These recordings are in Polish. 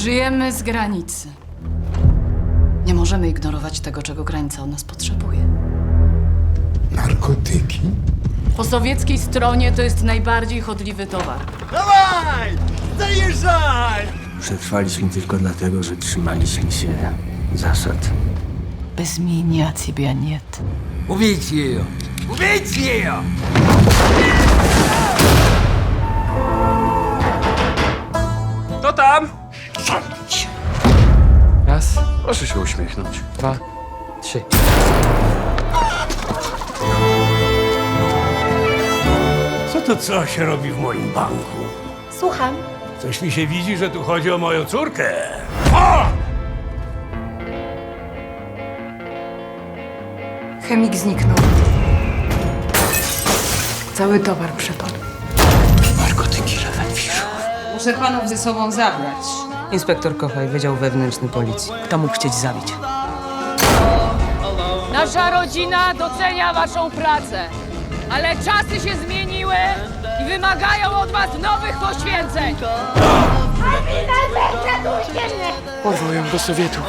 Żyjemy z granicy. Nie możemy ignorować tego, czego granica od nas potrzebuje. Narkotyki? Po sowieckiej stronie to jest najbardziej chodliwy towar. Dawaj! Zajeżdżaj! Przetrwaliśmy tylko dlatego, że trzymaliśmy się zasad. Bez меня тебя нет. Убейте ее! Убейте ее! To tam! Raz. Proszę się uśmiechnąć. Dwa. Trzy. Co to coś robi w moim banku? Słucham. Coś mi się widzi, że tu chodzi o moją córkę. Chemik zniknął. Cały towar przepadł. Narkotyki Rewelwiszu. Muszę panów ze sobą zabrać. Inspektor Kochaj, Wydział Wewnętrzny Policji. Kto mógł chcieć zabić? Nasza rodzina docenia waszą pracę, ale czasy się zmieniły i wymagają od was nowych poświęceń. Porwał ją do Sowietów.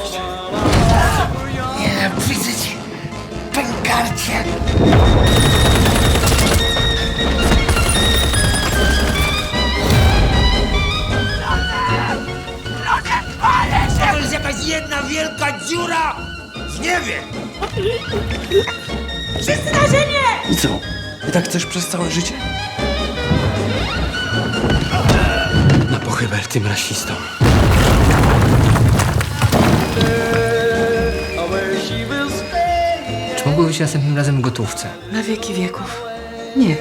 Jedna wielka dziura w niebie! I co? I tak chcesz przez całe życie? Na pochybel tym rasistom. Czy mogło być następnym razem w gotówce? Na wieki wieków. Nie.